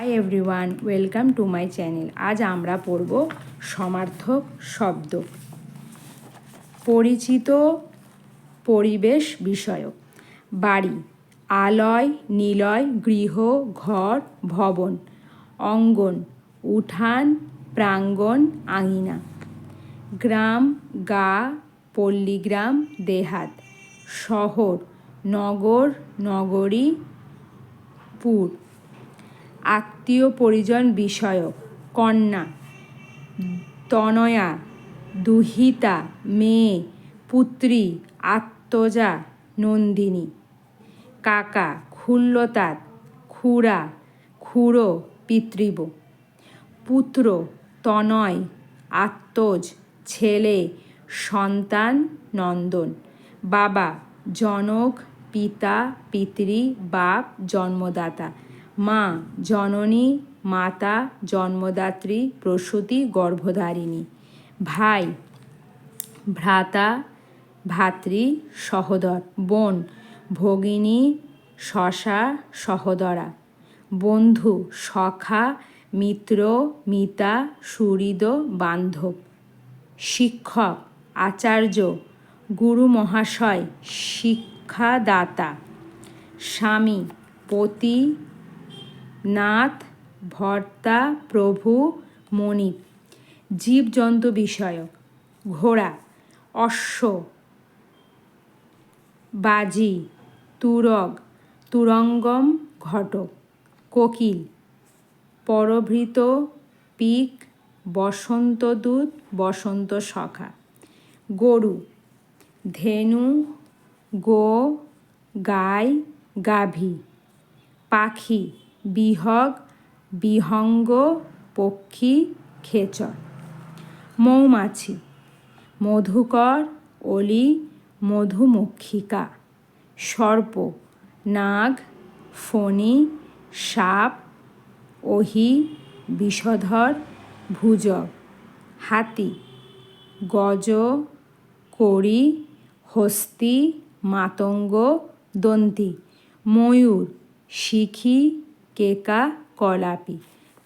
Hi everyone welcome to my channel আজ আমরা পড়ব সমার্থক শব্দ। পরিচিত পরিবেশ বিষয়ক। বাড়ি, আলয়, নিলয়, গৃহ, ঘর, ভবন, অঙ্গন, উঠান প্রাঙ্গণ আঙিনা। গ্রাম, গা, পল্লীগ্রাম, দেহাত। শহর, নগর, নগরী, পুর। আত্মীয় পরিজন বিষয়ক, কন্যা, তনয়া, দুহিতা, মেয়ে, পুত্রী, আত্মজা, নন্দিনী, কাকা খুল্লতাত খুড়া, খুড়ো, পিতৃব, পুত্র, তনয়, আত্মজ, ছেলে, সন্তান, নন্দন, বাবা, জনক, পিতা, পিতৃ, বাপ, জন্মদাতা। মা, জননী, মাতা, জন্মদাত্রী, প্রসূতি, গর্ভধারিণী। ভাই, ভ্রাতা, ভাতৃ, সহোদর। বোন, ভগিনী, শশা, সহোদরা। বন্ধু, সখা, মিত্র, মিতা, সুহৃদ, বান্ধব। শিক্ষক, আচার্য, গুরু মহাশয়, শিক্ষাদাতা। স্বামী, পতি নাথ, ভর্তা, প্রভু, মণি। জীবজন্তু বিষয়ক। ঘোড়া, অশ্ব। বাজি, তুরগ। তুরঙ্গম ঘটক। কোকিল। পরভৃত পিক বসন্তদূত বসন্ত সখা। গরু, ধেনু, গো, গাই, গাভী। পাখি বিহগ, বিহঙ্গ, পক্ষী, খেচর। মৌমাছি, মধুকর, অলি, মধুমক্ষিকা। সর্প, নাগ, ফণি, সাপ ওহি বিষধর ভুজব হাতি, গজ, কড়ি, হস্তি, মাতঙ্গ, দন্তি। ময়ূর, শিখি केका कोलापी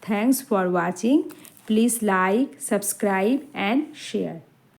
thanks for watching please like subscribe and share